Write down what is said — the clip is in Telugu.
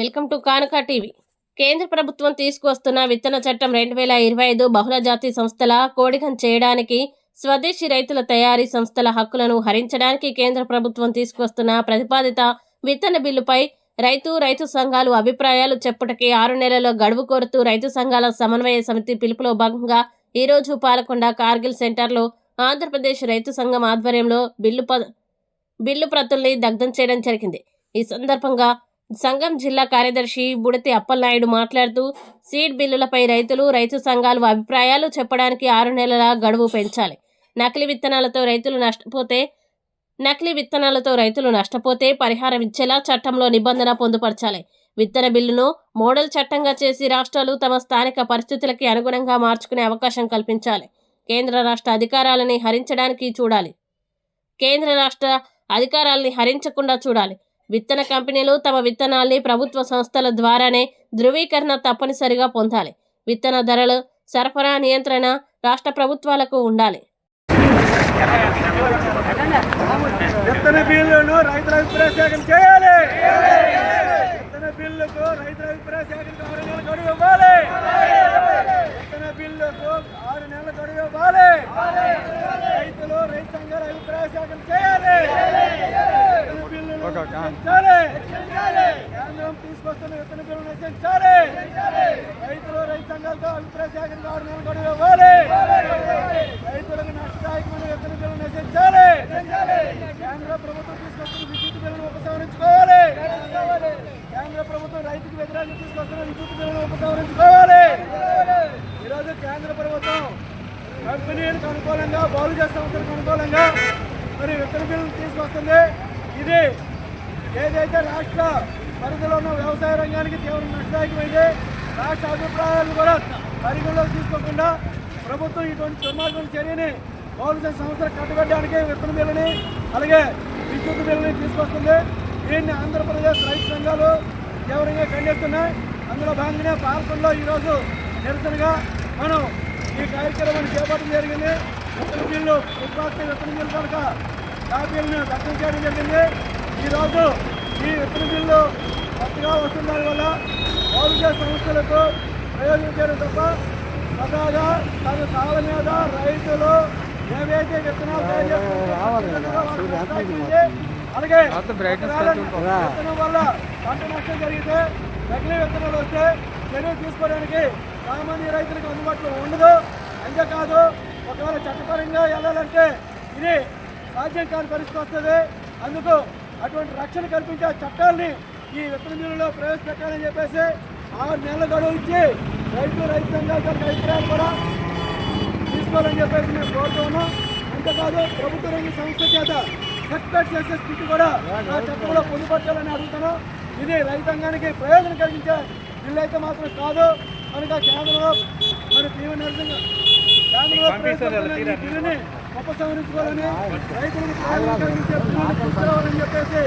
వెల్కమ్ టు కానుక టీవీ. కేంద్ర ప్రభుత్వం తీసుకువస్తున్న విత్తన చట్టం రెండు వేల ఇరవై ఐదు బహుళజాతి సంస్థల కోడిగం చేయడానికి స్వదేశీ రైతుల తయారీ సంస్థల హక్కులను హరించడానికి కేంద్ర ప్రభుత్వం తీసుకువస్తున్న ప్రతిపాదిత విత్తన బిల్లుపై రైతు రైతు సంఘాలు అభిప్రాయాలు చెప్పుటకి ఆరు నెలల గడువు కోరుతూ రైతు సంఘాల సమన్వయ సమితి పిలుపులో భాగంగా ఈరోజు పాలకొండ కార్గిల్ సెంటర్లో ఆంధ్రప్రదేశ్ రైతు సంఘం ఆధ్వర్యంలో బిల్లు ప బిల్లు ప్రతుల్ని దగ్ధం చేయడం జరిగింది. ఈ సందర్భంగా సంఘం జిల్లా కార్యదర్శి బుడతి అప్పలనాయుడు మాట్లాడుతూ సీడ్ బిల్లులపై రైతులు రైతు సంఘాలు అభిప్రాయాలు చెప్పడానికి ఆరు నెలల గడువు పెంచాలి. నకిలీ విత్తనాలతో రైతులు నష్టపోతే నకిలీ విత్తనాలతో రైతులు నష్టపోతే పరిహారం ఇచ్చేలా చట్టంలో నిబంధన పొందుపరచాలి. విత్తన బిల్లును మోడల్ చట్టంగా చేసి రాష్ట్రాలు తమ స్థానిక పరిస్థితులకి అనుగుణంగా మార్చుకునే అవకాశం కల్పించాలి. కేంద్ర రాష్ట్ర అధికారాలని హరించడానికి చూడాలి. కేంద్ర రాష్ట్ర అధికారాల్ని హరించకుండా చూడాలి. విత్తన కంపెనీలు తమ విత్తనాల్ని ప్రభుత్వ సంస్థల ద్వారానే ధృవీకరణ తప్పనిసరిగా పొందాలి. విత్తన ధరలు సరఫరా నియంత్రణ రాష్ట్ర ప్రభుత్వాలకు ఉండాలి. విత్తన బిల్లును రైతుల అభిప్రాయ సేకరణ చేయాలి. విత్తన బిల్లుకు రైతుల అభిప్రాయ ఆరు నెలల గడువు ఇవ్వాలి. విత్తన బిల్లుకు ఆరు నెలల గడువు ఇవ్వాలి. రైతులు రైతు సంఘాల అభిప్రాయ సేకరణ చేయాలి. నశించాలి. కేంద్రం తీసుకొస్తున్న విత్తన బిల్లు నశించాలి రైతులు రైతు సంఘాలతో అభిప్రాయ సేకరణకు ఆరు నెలల గడువు ఇవ్వాలి. రైతులకు నష్టదాయకమైన విత్తన బిల్లు నశించాలి కేంద్ర ప్రభుత్వం తీసుకొస్తున్న విద్యుత్ బిల్లును ఉపసంహరించుకోవాలి. కేంద్ర ప్రభుత్వం రైతుకు వ్యతిరేకంగా తీసుకొస్తున్న విద్యుత్ బిల్లును ఉపసంహరించుకోవాలి. ఈరోజు కేంద్ర ప్రభుత్వం కంపెనీలకు అనుకూలంగా బౌలుజ సంస్థలకు అనుకూలంగా మరి విత్తన బిల్లును తీసుకొస్తుంది. ఇది ఏదైతే రాష్ట్ర పరిధిలో ఉన్న వ్యవసాయ రంగానికి తీవ్ర నష్టదాయకమైంది రాష్ట్ర అభిప్రాయాలు కూడా పరిగణలోకి తీసుకోకుండా ప్రభుత్వం ఇటువంటి దుర్మార్గం చర్యని పౌరుష సంస్థలు కట్టుబెట్టడానికి విత్తన బిల్లుని అలాగే విద్యుత్ బిల్లుని తీసుకొస్తుంది. దీన్ని ఆంధ్రప్రదేశ్ రైతు సంఘాలు తీవ్రంగా ఖండిస్తున్నాయి. అందులో భాగంగానే పార్కుల్లో ఈరోజు నిరసనగా మనం ఈ కార్యక్రమాన్ని చేపట్టడం జరిగింది. విత్తన బిల్లు ఉత్పత్తి విత్తన బిల్లు కనుక కాపీలను దక్కం చేయడం జరిగింది. ఈరోజు ఈ విత్తన బిల్లు కొత్తగా వస్తున్న దాని వల్ల పౌరుష సంస్థలకు ప్రయోజనం చేయడం తప్ప స్వతహాగా తన తాళ మీద రైతులు ఏవైతే విత్తనాలు అలాగే విత్తనం వల్ల పంట నష్టం జరిగితే నకిలీ విత్తనాలు వస్తే చర్యలు తీసుకోవడానికి సామాన్య రైతులకు అందుబాటులో ఉండదు. అంతేకాదు ఒకవేళ చట్టపరంగా వెళ్ళాలంటే ఇది సాధ్యం కాని పరిస్థితి వస్తుంది. అందుకు అటువంటి రక్షణ కల్పించే చట్టాలని ఈ విత్తన బిల్లులో ప్రవేశపెట్టాలని చెప్పేసి ఆరు నెలల గడువు ఇచ్చి రైతు రైతు సంఘాల అభిప్రాయాలు కూడా తీసుకోవాలని చెప్పేసి మేము కోరుతూ ఉన్నాం. అంతేకాదు ప్రభుత్వ రంగ సంస్థ చేత సెక్టర్ చేసే స్థితి కూడా ఆ చట్టంలో పొందుపరచాలని అడుగుతున్నాం. ఇది రైతాంగానికి ప్రయోజనం కలిగించే బిల్లు అయితే మాత్రం కాదు. కనుక కేంద్రంలో మరి తీవ్ర నిరసన కేంద్రంలో బిల్లుని ఉపసంహరించుకోవాలని రైతులకు ప్రయోజనం చెప్పేసి